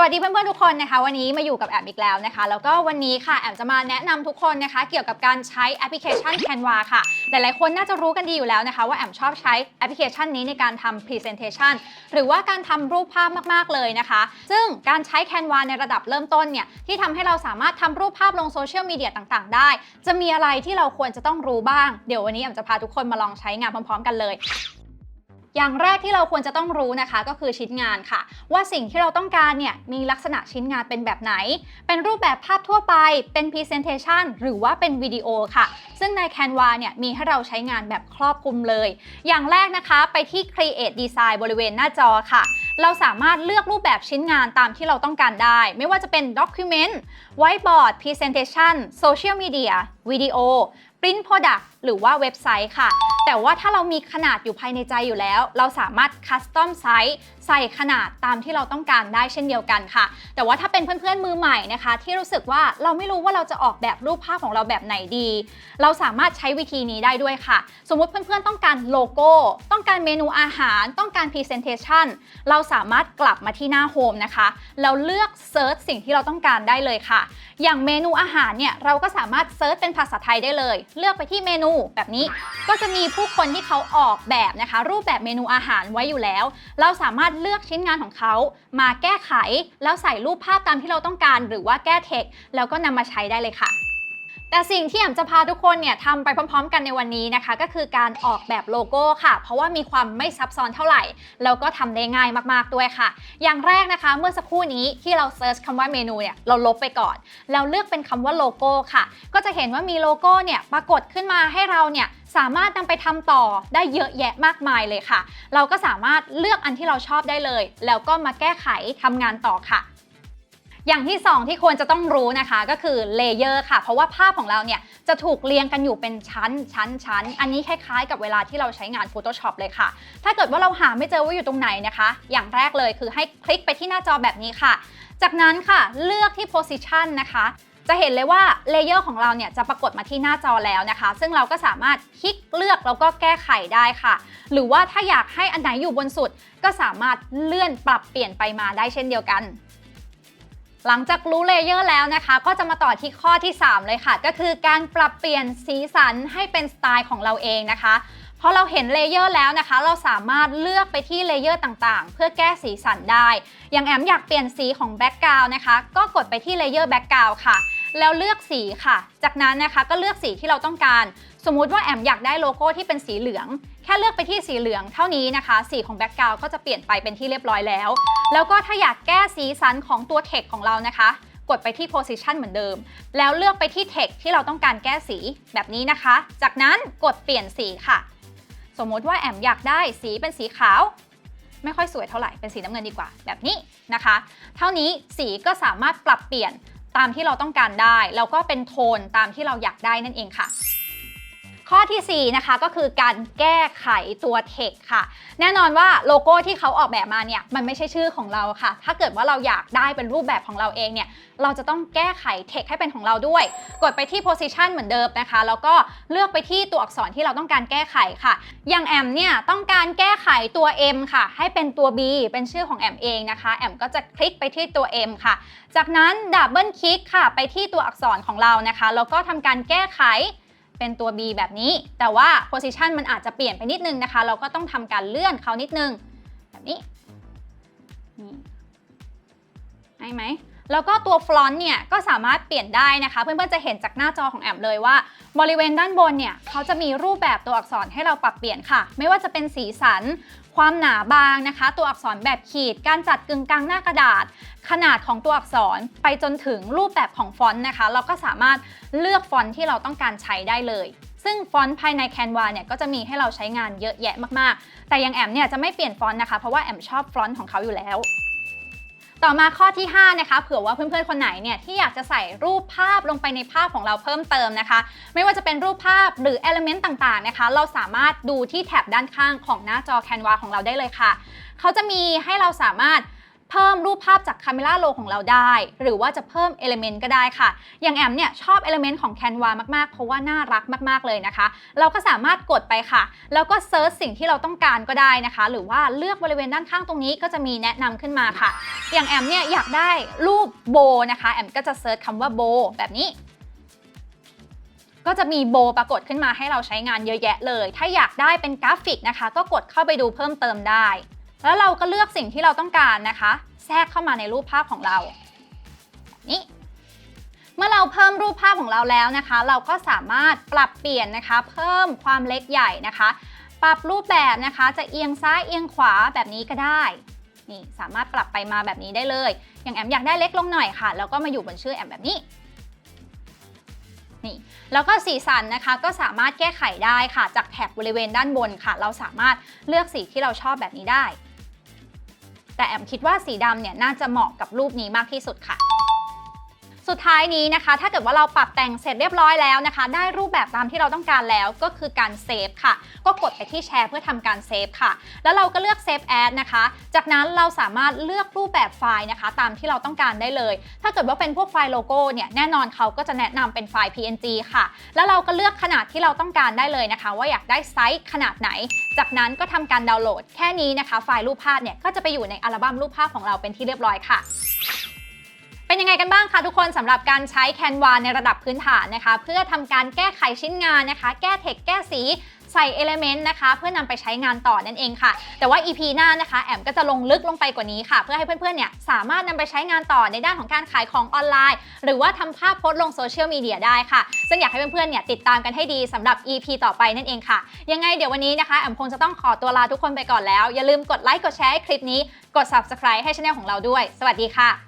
สวัสดีเพื่อนๆทุกคนนะคะ วันนี้มาอยู่กับแอมอีกแล้วนะคะ แล้วก็วันนี้ค่ะแอมจะมาแนะนำทุกคนนะคะ เกี่ยวกับการใช้แอปพลิเคชัน Canva ค่ะ หลายๆคนน่าจะรู้กันดีอยู่แล้วนะคะ ว่าแอมชอบใช้แอปพลิเคชันนี้ในการทำ Presentation หรือว่าการทำรูปภาพมากๆเลยนะคะ ซึ่งการใช้ Canva ในระดับเริ่มต้นเนี่ยที่ทำให้เราสามารถทำรูปภาพลงโซเชียลมีเดียต่างๆ ได้ จะมีอะไรที่เราควรจะต้องรู้บ้าง เดี๋ยววันนี้แอมจะพาทุกคนมาลองใช้งานพร้อม ๆ กันเลยอย่างแรกที่เราควรจะต้องรู้นะคะก็คือชิ้นงานค่ะ ว่าสิ่งที่เราต้องการเนี่ยมีลักษณะชิ้นงานเป็นแบบไหน เป็นรูปแบบภาพทั่วไป เป็น Presentation หรือว่าเป็นวิดีโอค่ะ ซึ่งใน Canva เนี่ยมีให้เราใช้งานแบบครอบคลุมเลย อย่างแรกนะคะไปที่ Create Design บริเวณหน้าจอค่ะ เราสามารถเลือกรูปแบบชิ้นงานตามที่เราต้องการได้ ไม่ว่าจะเป็น Document Whiteboard Presentation Social Media วิดีโอ Print Product หรือว่าเว็บไซต์ค่ะ แต่ว่าถ้าเรามีขนาดอยู่ภายในใจอยู่แล้ว เราสามารถคัสตอมไซส์ใส่ขนาดตามที่เราต้องการได้เช่นเดียวกันค่ะ แต่ว่าถ้าเป็นเพื่อนๆมือใหม่นะคะ ที่รู้สึกว่าเราไม่รู้ว่าเราจะออกแบบรูปภาพของเราแบบไหนดี เราสามารถใช้วิธีนี้ได้ด้วยค่ะ สมมุติเพื่อนๆต้องการโลโก้ ต้องการเมนูอาหาร ต้องการ Presentation เราสามารถกลับมาที่หน้าโฮมนะคะแล้วเลือกเซิร์ชสิ่งที่เราต้องการได้เลยค่ะ อย่างเมนูอาหารเนี่ยเราก็สามารถเซิร์ชเป็นภาษาไทยได้เลยเลือกไปที่เมนูแบบนี้ ก็จะมีผู้คนที่เขาออกแบบนะคะ รูปแบบเมนูอาหารไว้อยู่แล้ว เราสามารถเลือกชิ้นงานของเขา มาแก้ไข แล้วใส่รูปภาพตามที่เราต้องการ หรือว่าแก้เทคแล้วก็นำมาใช้ได้เลยค่ะ แต่สิ่งที่แอมจะพาทุกคนเนี่ยทำไปพร้อมๆ กันในวันนี้นะคะ ก็คือการออกแบบโลโก้ค่ะ เพราะว่ามีความไม่ซับซ้อนเท่าไหร่ แล้วก็ทำได้ง่ายมากๆด้วยค่ะ อย่างแรกนะคะเมื่อสักครู่นี้ที่เราเซิร์ชคำว่าเมนูเนี่ยเราลบไปก่อน แล้วเลือกเป็นคำว่าโลโก้ค่ะ ก็จะเห็นว่ามีโลโก้เนี่ยปรากฏขึ้นมาให้เราเนี่ยสามารถนำไปทำต่อได้เยอะแยะมากมายเลยค่ะ เราก็สามารถเลือกอันที่เราชอบได้เลย แล้วก็มาแก้ไขทำงานต่อค่ะ อย่างที่ 2 ที่ควรจะต้องรู้นะคะก็คือเลเยอร์ค่ะ เพราะว่าภาพของเราเนี่ยจะถูกเรียงกันอยู่เป็นชั้นชั้นชั้นอันนี้คล้ายๆ กับเวลาที่เราใช้งาน Photoshop เลยค่ะ ถ้าเกิดว่าเราหาไม่เจอว่าอยู่ตรงไหนนะคะ อย่างแรกเลยคือให้คลิกไปที่หน้าจอแบบนี้ค่ะ จากนั้นค่ะเลือกที่ position นะคะจะเห็นเลยว่าเลเยอร์ของเราเนี่ยจะปรากฏมาที่หน้าจอแล้วนะคะ ซึ่งเราก็สามารถคลิกเลือกแล้วก็แก้ไขได้ค่ะ หรือว่าถ้าอยากให้อันไหนอยู่บนสุด ก็สามารถเลื่อนปรับเปลี่ยนไปมาได้เช่นเดียวกัน หลังจากรู้เลเยอร์แล้วนะคะ ก็จะมาต่อที่ข้อที่ 3 เลยค่ะ ก็คือการปรับเปลี่ยนสีสันให้เป็นสไตล์ของเราเองนะคะพอเราเห็นเลเยอร์แล้วนะคะ เราสามารถเลือกไปที่เลเยอร์ต่างๆ เพื่อแก้สีสันได้ อย่างแอมอยากเปลี่ยนสีของแบ็กกราวน์นะคะ ก็กดไปที่เลเยอร์แบ็กกราวน์ค่ะ แล้วเลือกสีค่ะ จากนั้นนะคะก็เลือกสีที่เราต้องการ สมมุติว่าแอมอยากได้โลโก้ที่เป็นสีเหลือง แค่เลือกไปที่สีเหลืองเท่านี้นะคะ สีของแบ็กกราวก็จะเปลี่ยนไปเป็นที่เรียบร้อยแล้ว แล้วก็ถ้าอยากแก้สีสันของตัวเทคของเรานะคะ กดไปที่ position เหมือนเดิม แล้วเลือกไปที่ text ที่เราต้องการแก้สีแบบนี้นะคะ จากนั้นกดเปลี่ยนสีค่ะ สมมติว่าแอมอยากได้สีเป็นสีขาวไม่ค่อยสวยเท่าไหร่ เป็นสีน้ำเงินดีกว่าแบบนี้นะคะ เท่านี้สีก็สามารถปรับเปลี่ยน ตามที่เราต้องการได้ แล้วก็เป็นโทนตามที่เราอยากได้นั่นเองค่ะ ข้อที่ 4 นะคะก็คือการแก้ไขตัวเทคค่ะ แน่นอนว่าโลโก้ที่เขาออกแบบมาเนี่ยมันไม่ใช่ชื่อของเราค่ะ ถ้าเกิดว่าเราอยากได้เป็นรูปแบบของเราเองเนี่ยเราจะต้องแก้ไขเทคให้เป็นของเราด้วย กดไปที่ position เหมือนเดิมนะคะ แล้วก็เลือกไปที่ตัวอักษรที่เราต้องการแก้ไขค่ะ อย่างแอมเนี่ยต้องการแก้ไขตัว M ค่ะ ให้เป็นตัว B เป็นชื่อของแอมเองนะคะแอมก็จะคลิกไปที่ตัว M ค่ะ จากนั้นดับเบิลคลิกค่ะ ไปที่ตัวอักษรของเรานะคะแล้วก็ทำการแก้ไข เป็นตัว B แบบนี้ แต่ว่า position มันอาจจะเปลี่ยนไปนิดนึงนะคะ เราก็ต้องทำการเลื่อนเขานิดนึง แบบนี้นี่ได้ไหม แล้วก็ตัวฟลอนต์เนี่ยก็สามารถเปลี่ยนได้นะคะ เพื่อนๆจะเห็นจากหน้าจอของแอมเลยว่า บริเวณด้านบนเนี่ยเขาจะมีรูปแบบตัวอักษรให้เราปรับเปลี่ยนค่ะ ไม่ว่าจะเป็นสีสัน ความหนาบางนะคะ ตัวอักษรแบบขีด การจัดกึ่งกลางหน้ากระดาษ ขนาดของตัวอักษรไปจนถึงรูปแบบของฟอนต์นะคะ เราก็สามารถเลือกฟอนต์ที่เราต้องการใช้ได้เลยซึ่งฟอนต์ภายใน Canva เนี่ยก็จะมีให้เราใช้งานเยอะแยะมาก ๆ แต่ยังแอมเนี่ยจะไม่เปลี่ยนฟอนต์นะคะ เพราะว่าแอมชอบฟอนต์ของเขาอยู่แล้ว ต่อมาข้อที่ 5 นะคะ เผื่อว่าเพื่อนๆ คนไหนเนี่ยที่อยากจะใส่รูปภาพลงไปในภาพของเราเพิ่มเติมนะคะ ไม่ว่าจะเป็นรูปภาพหรือ Element ต่างๆนะคะ เราสามารถดูที่แท็บด้านข้างของหน้าจอ Canva ของเราได้เลยค่ะ เขาจะมีให้เราสามารถ เพิ่มรูปภาพจาก Camera Raw ของเราได้ หรือว่าจะเพิ่ม Element ก็ได้ค่ะ อย่างแอมเนี่ยชอบ Element ของ Canva มากๆ เพราะว่าน่ารักมากๆเลยนะคะ เราก็สามารถกดไปค่ะ แล้วก็เซิร์ชสิ่งที่เราต้องการก็ได้นะคะ หรือว่าเลือกบริเวณด้านข้างตรงนี้ก็จะมีแนะนำขึ้นมาค่ะ อย่างแอมเนี่ยอยากได้รูปโบนะคะ แอมก็จะเซิร์ชคำว่าโบแบบนี้ก็จะมีโบปรากฏขึ้นมาให้เราใช้งานเยอะแยะเลย ถ้าอยากได้เป็นกราฟิกนะคะ ก็กดเข้าไปดูเพิ่มเติมได้ แล้วเราก็เลือกสิ่งที่เราต้องการนะคะ แทรกเข้ามาในรูปภาพของเรา นี่ เมื่อเราเพิ่มรูปภาพของเราแล้วนะคะ เราก็สามารถปรับเปลี่ยนนะคะ เพิ่มความเล็กใหญ่นะคะ ปรับรูปแบบนะคะ จะเอียงซ้ายเอียงขวาแบบนี้ก็ได้นี่สามารถปรับไปมาแบบนี้ได้เลย อย่างแอมอยากได้เล็กลงหน่อยค่ะ แล้วก็มาอยู่บนชื่อแอมแบบนี้นี่แล้วก็สีสันนะคะก็สามารถแก้ไขได้ค่ะ จากแถบบริเวณด้านบนค่ะ เราสามารถเลือกสีที่เราชอบแบบนี้ได้ แต่แอมคิดว่าสีดำเนี่ยน่าจะเหมาะกับรูปนี้มากที่สุดค่ะ สุดท้ายนี้นะคะ ถ้าเกิดว่าเราปรับแต่งเสร็จเรียบร้อยแล้วนะคะ ได้รูปแบบตามที่เราต้องการแล้วก็คือการเซฟค่ะ ก็กดไปที่แชร์เพื่อทำการเซฟค่ะ แล้วเราก็เลือกเซฟแอดนะคะ จากนั้นเราสามารถเลือกรูปแบบไฟล์นะคะ ตามที่เราต้องการได้เลย ถ้าเกิดว่าเป็นพวกไฟล์โลโก้เนี่ยแน่นอนเขาก็จะแนะนำเป็นไฟล์ PNG ค่ะ แล้วเราก็เลือกขนาดที่เราต้องการได้เลยนะคะ ว่าอยากได้ไซส์ขนาดไหน จากนั้นก็ทำการดาวน์โหลด แค่นี้นะคะ ไฟล์รูปภาพเนี่ยก็จะไปอยู่ในอัลบั้มรูปภาพของเราเป็นที่เรียบร้อยค่ะ เป็นยังไงกันบ้างคะทุกคนสำหรับการใช้ Canva ในระดับพื้นฐานนะคะ เพื่อทำการแก้ไขชิ้นงานนะคะ แก้เทคแก้สีใส่ Element นะคะ เพื่อนำไปใช้งานต่อนั่นเองค่ะ แต่ว่า EP หน้านะคะ แอมก็จะลงลึกลงไปกว่านี้ค่ะ เพื่อให้เพื่อนๆเนี่ยสามารถนำไปใช้งานต่อในด้านของการขายของออนไลน์ หรือว่าทำภาพโพสลงโซเชียลมีเดียได้ค่ะ ซึ่งอยากให้เพื่อนๆเนี่ยติดตามกันให้ดีสำหรับ EP ต่อไปนั่นเองค่ะ ยังไงเดี๋ยววันนี้นะคะแอมคงจะต้องขอตัวลาทุกคนไปก่อนแล้ว อย่าลืมกดไลค์กดแชร์ให้คลิปนี้กด subscribe ให้ช anel ของเราด้วย สวัสดีค่ะ